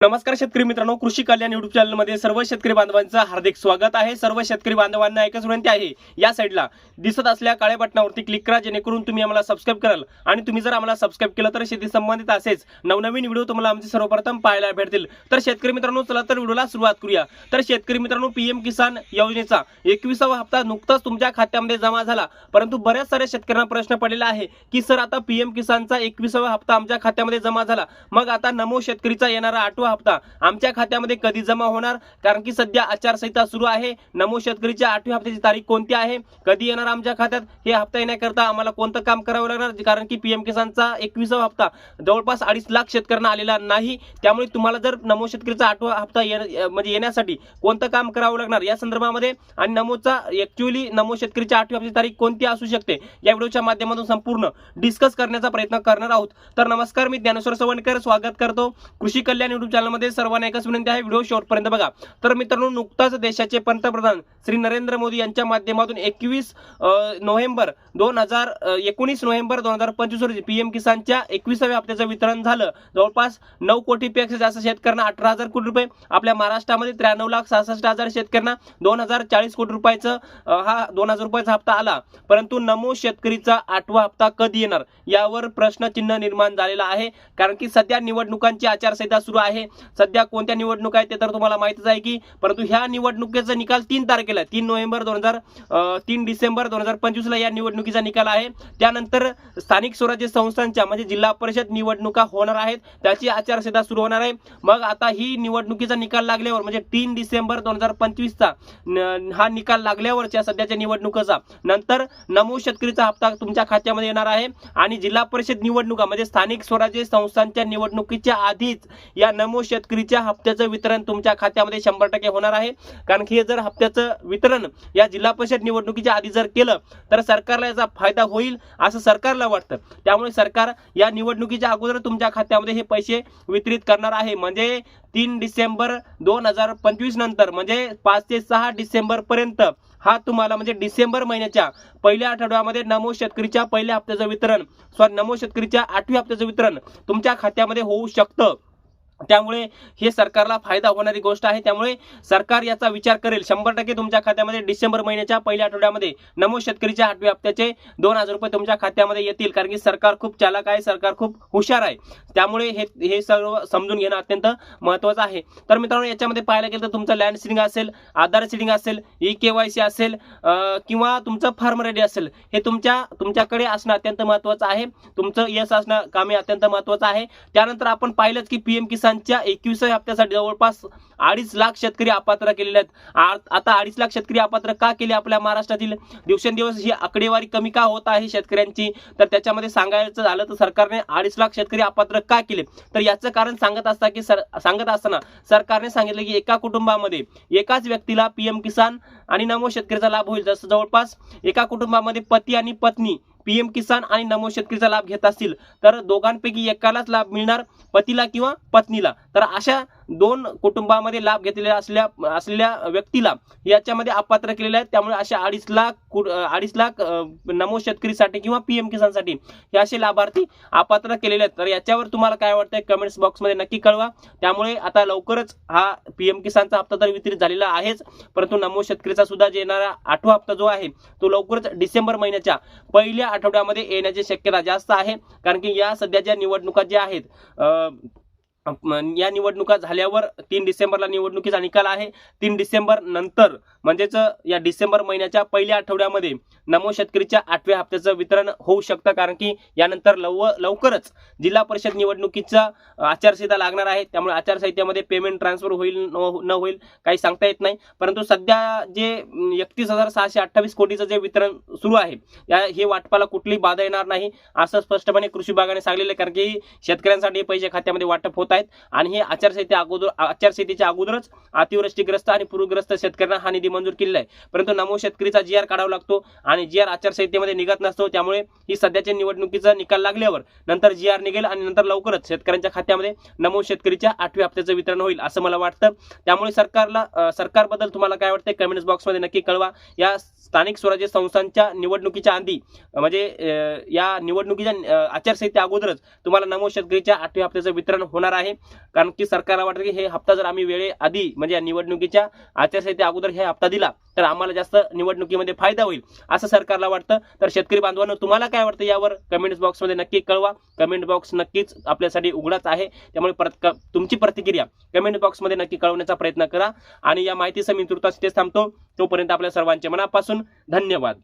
नमस्कार शेतकरी मित्रांनो कृषी कल्याण युट्यूब चॅनलमध्ये सर्व शेतकरी बांधवांचं हार्दिक स्वागत आहे. सर्व शेतकरी बांधवांना एकच विनंती आहे या साईडला दिसत असल्या काळ्या बटनावरती क्लिक करा जेणेकरून तुम्ही आम्हाला सबस्क्राईब कराल. आणि तुम्ही जर आम्हाला सबस्क्राईब केलं तर शेती संबंधित असेच नवनवीन व्हिडिओ तुम्हाला आमचे सर्वप्रथम पाहायला भेटतील. तर शेतकरी मित्रांनो चला तर व्हिडिओला सुरुवात करूया. तर शेतकरी मित्रांनो पीएम किसान योजनेचा एकविसावा हप्ता नुकताच तुमच्या खात्यामध्ये जमा झाला. परंतु बऱ्याच साऱ्या शेतकऱ्यांना प्रश्न पडलेला आहे की सर आता पीएम किसानचा एकविसावा हप्ता आमच्या खात्यामध्ये जमा झाला. मग आता नमो शेतकरीचा येणारा आठवा हप्ता आमच्या खात्यामध्ये कधी जमा होणार? कारण की सध्या आचारसंहिता सुरू आहे. नमो शेतकरीच्या आठव्या हप्त्याची तारीख कोणती आहे? कधी येणार आमच्या खात्यात? हे हप्ता येण्याकरता आम्हाला कोणतं काम करावं लागणार? कारण की पीएम किसानचा एकविसावा हप्ता जवळपास अडीच लाख शेतकऱ्यांना आलेला नाही. त्यामुळे तुम्हाला जर नमो शेतकरीचा आठवा हप्ता म्हणजे येण्यासाठी कोणतं काम करावं लागणार? या संदर्भामध्ये आणि नमोचा ऍक्च्युअली नमो शेतकरीच्या आठव्या हप्त्याची तारीख कोणती असू शकते? या व्हिडिओच्या माध्यमातून संपूर्ण डिस्कस करण्याचा प्रयत्न करणार आहोत. तर नमस्कार मी ज्ञानेश्वर सवणकर. स्वागत करतो. कृषी कल्याण युट्यूब चॅनलमध्ये सर्वांना एकच विनंती आहे व्हिडिओ शेवटपर्यंत बघा. तर मित्रांनो नुकताच देशाचे पंतप्रधान श्री नरेंद्र मोदी यांच्या माध्यमातून एकवीस नोव्हेंबर दोन हजार एकोणीस नोव्हेंबर दोन हजार पंचवीस रोजी पीएम किसानच्या एकविसाव्या हप्त्याचं वितरण झालं. जवळपास नऊ कोटीपेक्षा जास्त शेतकऱ्यांना अठरा हजार कोटी रुपये आपल्या महाराष्ट्रामध्ये त्र्याण्णव लाख सहासष्ट हजार शेतकऱ्यांना दोन हजार चाळीस कोटी रुपयाचं हा दोन हजार रुपयाचा हप्ता आला. परंतु नमो शेतकरीचा आठवा हप्ता कधी येणार? यावर प्रश्नचिन्ह निर्माण झालेला आहे. कारण की सध्या निवडणुकांची आचारसंहिता सुरू आहे. सध्या कोणत्या निवडणुका आहेत ते तर तुम्हाला माहितीच आहे की परंतु ह्या निवडणुकीचा निकाल तीन तारखेला तीन नोव्हेंबर दोन हजार तीन डिसेंबर दोन हजार पंचवीसला या निवडणुकीचा निकाल आहे. त्यानंतर स्थानिक स्वराज्य संस्थांच्या म्हणजे जिल्हा परिषद निवडणुका होणार आहेत. त्याची आचारसंहिता सुरू होणार आहे. मग आता ही निवडणुकीचा निकाल लागल्यावर म्हणजे तीन डिसेंबर दोन हजार पंचवीसचा हा निकाल लागल्यावरच्या सध्याच्या निवडणुकीचा नंतर नमो शेतकरीचा हप्ता तुमच्या खात्यामध्ये येणार आहे. आणि जिल्हा परिषद निवडणुका म्हणजे स्थानिक स्वराज्य संस्थांच्या निवडणुकीच्या आधीच या नमो शेतकरीच्या हप्त्याचं वितरण तुमच्या खात्यामध्ये शंभर टक्के होणार आहे. कारण की हे जर हप्त्याचं वितरण या जिल्हा परिषद निवडणुकीच्या आधी जर केलं तर सरकारला याचा फायदा होईल असं सरकारला वाटतं. त्यामुळे सरकार या निवडणुकीच्या अगोदर तुमच्या खात्यामध्ये हे पैसे वितरित करणार आहे. म्हणजे तीन डिसेंबर दोन हजार पंचवीस नंतर म्हणजे पाच ते सहा डिसेंबर पर्यंत हा तुम्हाला म्हणजे डिसेंबर महिन्याच्या पहिल्या आठवड्यामध्ये नमो शेतकरीच्या पहिल्या हप्त्याचं वितरण सॉरी नमो शेतकरीच्या आठव्या हप्त्याचं वितरण तुमच्या खात्यामध्ये होऊ शकतं. त्यामुळे हे सरकारला फायदा होणारी गोष्ट आहे. त्यामुळे सरकार याचा विचार करेल. शंभर टक्के तुमच्या खात्यामध्ये डिसेंबर महिन्याच्या पहिल्या आठवड्यामध्ये नमो शेतकरीच्या आठव्या हप्त्याचे दोन हजार रुपये तुमच्या खात्यामध्ये येतील. कारण की सरकार खूप चालक आहे सरकार खूप हुशार आहे. त्यामुळे हे हे सर्व समजून घेणं अत्यंत महत्त्वाचं आहे. तर मित्रांनो याच्यामध्ये पाहायला गेलं तर तुमचं लँड सिडिंग असेल आधार सिडिंग असेल ई के वाय सी असेल किंवा तुमचं फार्म रेडी असेल हे तुमच्या तुमच्याकडे असणं अत्यंत महत्त्वाचं आहे. तुमचं यश असणं कामे अत्यंत महत्त्वाचं आहे. त्यानंतर आपण पाहिलंच की पीएम किसानच्या एकविसाव्या हप्त्यासाठी जवळपास अडीच लाख शेतकरी अपात्र केलेले आहेत. आता अडीच लाख शेतकरी अपात्र का केले आपल्या महाराष्ट्रातील दिवसेंदिवस? ही आकडेवारी कमी का होत आहे शेतकऱ्यांची? तर त्याच्यामध्ये सांगायचं झालं तर सरकारने अडीच लाख शेतकरी अपात्र का केले? तर याचं कारण सांगत असता की सर सांगत असताना सरकारने सांगितलं की एका कुटुंबामध्ये एकाच व्यक्तीला पीएम किसान आणि नमो शेतकरीचा लाभ होईल. जसं जवळपास एका कुटुंबामध्ये पती आणि पत्नी पीएम किसान आणि नमो शेतकरीचा लाभ घेत असतील तर दोघांपैकी एकालाच लाभ मिळणार पतीला किंवा पत्नीला. तर अशा दोन कुटुंबामध्ये लाभ घेतलेल्या असल्या असलेल्या व्यक्तीला याच्यामध्ये अपात्र केलेले आहेत. त्यामुळे अशा अडीच लाख अडीच लाख नमो शेतकरीसाठी किंवा पीएम किसानसाठी हे असे लाभार्थी अपात्र केलेले आहेत. तर याच्यावर तुम्हाला काय वाटतंय कमेंट्स बॉक्समध्ये नक्की कळवा. त्यामुळे आता लवकरच हा पीएम किसानचा हप्ता तर वितरित झालेला आहेच. परंतु नमो शेतकरीचा सुद्धा जे येणारा आठवा हप्ता जो आहे तो लवकरच डिसेंबर महिन्याच्या पहिल्या आठवड्यामध्ये येण्याची शक्यता जास्त आहे. कारण की या सध्या ज्या निवडणुका ज्या आहेत या निवडणुका झाल्यावर तीन डिसेंबरला निवडणुकीचा निकाल आहे. तीन डिसेंबर नंतर म्हणजेच या डिसेंबर महिन्याच्या पहिल्या आठवड्यामध्ये नमो शेतकरीच्या आठव्या हप्त्याचं वितरण होऊ शकतं. कारण की यानंतर लव लवकरच जिल्हा परिषद निवडणुकीचा आचारसंहिता लागणार आहे. त्यामुळे आचारसंहितेमध्ये पेमेंट ट्रान्सफर होईल न न होईल काही सांगता येत नाही. परंतु सध्या जे एकतीस हजार सहाशे अठ्ठावीस कोटीचं जे वितरण सुरू आहे या हे वाटपाला कुठली बाधा येणार नाही असं स्पष्टपणे कृषी विभागाने सांगलेलं आहे. कारण की शेतकऱ्यांसाठी पैसे खात्यामध्ये वाटप होत आहे. आहेत. आणि हे आचारसंहिते अगोदर आचारसंहितेच्या अगोदरच अतिवृष्टीग्रस्त आणि पूरग्रस्त शेतकऱ्यांना हा निधी मंजूर केलेला आहे. परंतु नमो शेतकरीचा जी आर काढावा लागतो आणि जी आर आचारसंहितेमध्ये निघत नसतो. त्यामुळे ही सध्याच्या निवडणुकीचा निकाल लागल्यावर नंतर जी आर निघेल आणि नंतर लवकरच शेतकऱ्यांच्या खात्यामध्ये नमो शेतकरीच्या आठव्या हप्त्याचं वितरण होईल असं मला वाटतं. त्यामुळे सरकारला सरकारबद्दल तुम्हाला काय वाटतं कमेंट्स बॉक्समध्ये नक्की कळवा. या स्थानिक स्वराज्य संस्थांच्या निवडणुकीच्या आधी म्हणजे या निवडणुकीच्या आचारसंहिते अगोदरच तुम्हाला नमो शेतकरीच्या आठव्या हप्त्याचं वितरण होणार आहे. कारण की सरकारला वाटतं की हे हप्ता जर आम्ही वेळे आधी म्हणजे या निवडणुकीच्या आचारसंहिते अगोदर हे हप्ता दिला तर आम्हाला जास्त निवडणुकीमध्ये फायदा होईल. असं सरकारला वाटतं. तर शेतकरी बांधवांनो तुम्हाला काय वाटतं यावर? कमेंट बॉक्समध्ये नक्की कळवा. कमेंट बॉक्स नक्कीच आपल्यासाठी उघडाच आहे. त्यामुळे परत तुमची प्रतिक्रिया कमेंट बॉक्समध्ये नक्की कळवण्याचा प्रयत्न करा. आणि या माहितीचा मी तुर्तास इथेच थांबतो. तोपर्यंत आपल्या सर्वांचे मनापासून धन्यवाद.